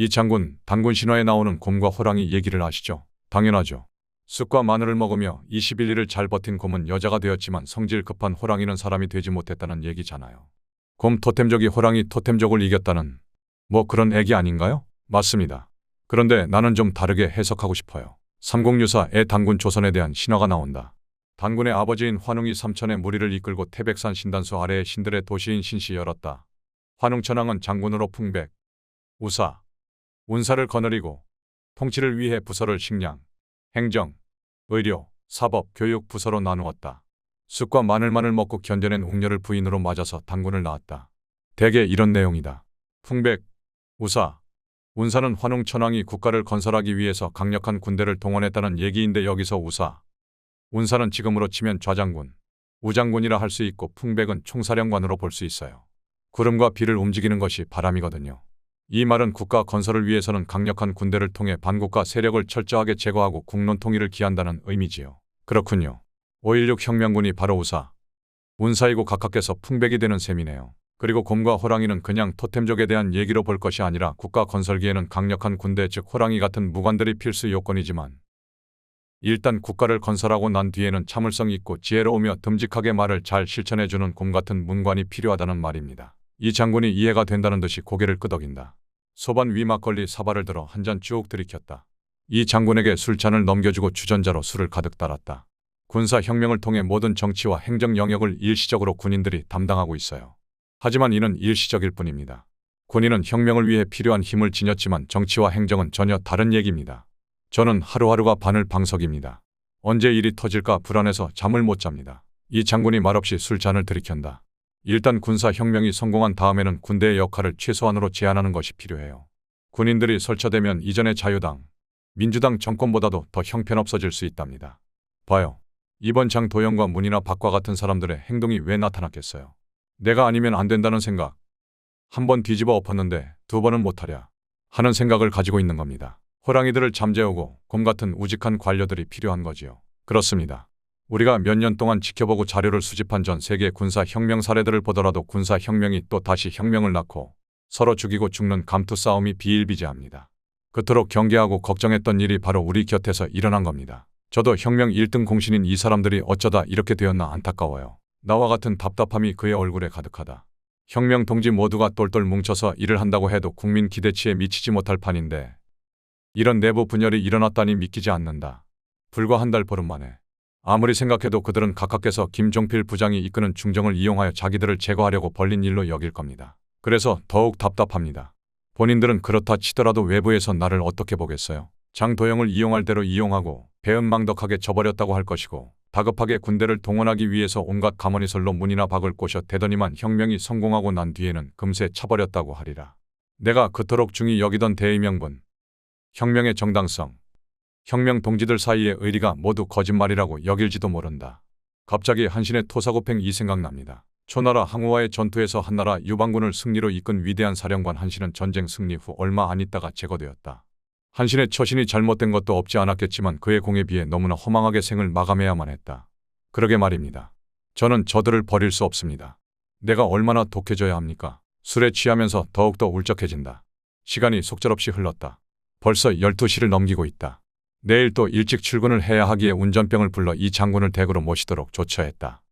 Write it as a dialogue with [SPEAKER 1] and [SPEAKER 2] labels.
[SPEAKER 1] 이 장군, 단군 신화에 나오는 곰과 호랑이 얘기를 아시죠? 당연하죠. 쑥과 마늘을 먹으며 21일을 잘 버틴 곰은 여자가 되었지만 성질 급한 호랑이는 사람이 되지 못했다는 얘기잖아요. 곰 토템족이 호랑이 토템족을 이겼다는 뭐 그런 얘기 아닌가요? 맞습니다. 그런데 나는 좀 다르게 해석하고 싶어요. 삼국유사의 단군 조선에 대한 신화가 나온다. 단군의 아버지인 환웅이 삼천의 무리를 이끌고 태백산 신단수 아래에 신들의 도시인 신시 열었다. 환웅천왕은 장군으로 풍백, 우사, 운사를 거느리고 통치를 위해 부서를 식량, 행정, 의료, 사법, 교육 부서로 나누었다. 쑥과 마늘만을 먹고 견뎌낸 웅녀를 부인으로 맞아서 단군을 낳았다. 대개 이런 내용이다. 풍백, 우사, 운사는 환웅천왕이 국가를 건설하기 위해서 강력한 군대를 동원했다는 얘기인데 여기서 우사, 운사는 지금으로 치면 좌장군, 우장군이라 할 수 있고 풍백은 총사령관으로 볼 수 있어요. 구름과 비를 움직이는 것이 바람이거든요. 이 말은 국가 건설을 위해서는 강력한 군대를 통해 반국가 세력을 철저하게 제거하고 국론 통일을 기한다는 의미지요. 그렇군요. 5.16 혁명군이 바로 우사, 운사이고 각하께서 풍백이 되는 셈이네요. 그리고 곰과 호랑이는 그냥 토템족에 대한 얘기로 볼 것이 아니라 국가 건설기에는 강력한 군대 즉 호랑이 같은 무관들이 필수 요건이지만 일단 국가를 건설하고 난 뒤에는 참을성 있고 지혜로우며 듬직하게 말을 잘 실천해주는 곰 같은 문관이 필요하다는 말입니다. 이 장군이 이해가 된다는 듯이 고개를 끄덕인다. 소반 위 막걸리 사발을 들어 한 잔 쭉 들이켰다. 이 장군에게 술잔을 넘겨주고 주전자로 술을 가득 따랐다. 군사 혁명을 통해 모든 정치와 행정 영역을 일시적으로 군인들이 담당하고 있어요. 하지만 이는 일시적일 뿐입니다. 군인은 혁명을 위해 필요한 힘을 지녔지만 정치와 행정은 전혀 다른 얘기입니다. 저는 하루하루가 바늘 방석입니다. 언제 일이 터질까 불안해서 잠을 못 잡니다. 이 장군이 말없이 술잔을 들이켠다. 일단 군사 혁명이 성공한 다음에는 군대의 역할을 최소한으로 제한하는 것이 필요해요. 군인들이 설쳐되면 이전의 자유당, 민주당 정권보다도 더 형편없어질 수 있답니다. 봐요. 이번 장도영과 문이나 박과 같은 사람들의 행동이 왜 나타났겠어요? 내가 아니면 안 된다는 생각. 한 번 뒤집어 엎었는데 두 번은 못하랴 하는 생각을 가지고 있는 겁니다. 호랑이들을 잠재우고 곰 같은 우직한 관료들이 필요한 거지요. 그렇습니다. 우리가 몇 년 동안 지켜보고 자료를 수집한 전 세계 군사 혁명 사례들을 보더라도 군사 혁명이 또 다시 혁명을 낳고 서로 죽이고 죽는 감투 싸움이 비일비재합니다. 그토록 경계하고 걱정했던 일이 바로 우리 곁에서 일어난 겁니다. 저도 혁명 1등 공신인 이 사람들이 어쩌다 이렇게 되었나 안타까워요. 나와 같은 답답함이 그의 얼굴에 가득하다. 혁명 동지 모두가 똘똘 뭉쳐서 일을 한다고 해도 국민 기대치에 미치지 못할 판인데 이런 내부 분열이 일어났다니 믿기지 않는다. 불과 한 달 보름 만에. 아무리 생각해도 그들은 각하께서 김종필 부장이 이끄는 중정을 이용하여 자기들을 제거하려고 벌린 일로 여길 겁니다. 그래서 더욱 답답합니다. 본인들은 그렇다 치더라도 외부에서 나를 어떻게 보겠어요? 장도영을 이용할 대로 이용하고 배은망덕하게 져버렸다고 할 것이고 다급하게 군대를 동원하기 위해서 온갖 가머니설로 문이나 박을 꼬셔 대더니만 혁명이 성공하고 난 뒤에는 금세 차버렸다고 하리라. 내가 그토록 중히 여기던 대의명분, 혁명의 정당성, 혁명 동지들 사이의 의리가 모두 거짓말이라고 여길지도 모른다. 갑자기 한신의 토사구팽 이 생각납니다. 초나라 항우와의 전투에서 한나라 유방군을 승리로 이끈 위대한 사령관 한신은 전쟁 승리 후 얼마 안 있다가 제거되었다. 한신의 처신이 잘못된 것도 없지 않았겠지만 그의 공에 비해 너무나 허망하게 생을 마감해야만 했다. 그러게 말입니다. 저는 저들을 버릴 수 없습니다. 내가 얼마나 독해져야 합니까? 술에 취하면서 더욱더 울적해진다. 시간이 속절없이 흘렀다. 벌써 12시를 넘기고 있다. 내일 또 일찍 출근을 해야 하기에 운전병을 불러 이 장군을 댁으로 모시도록 조처했다.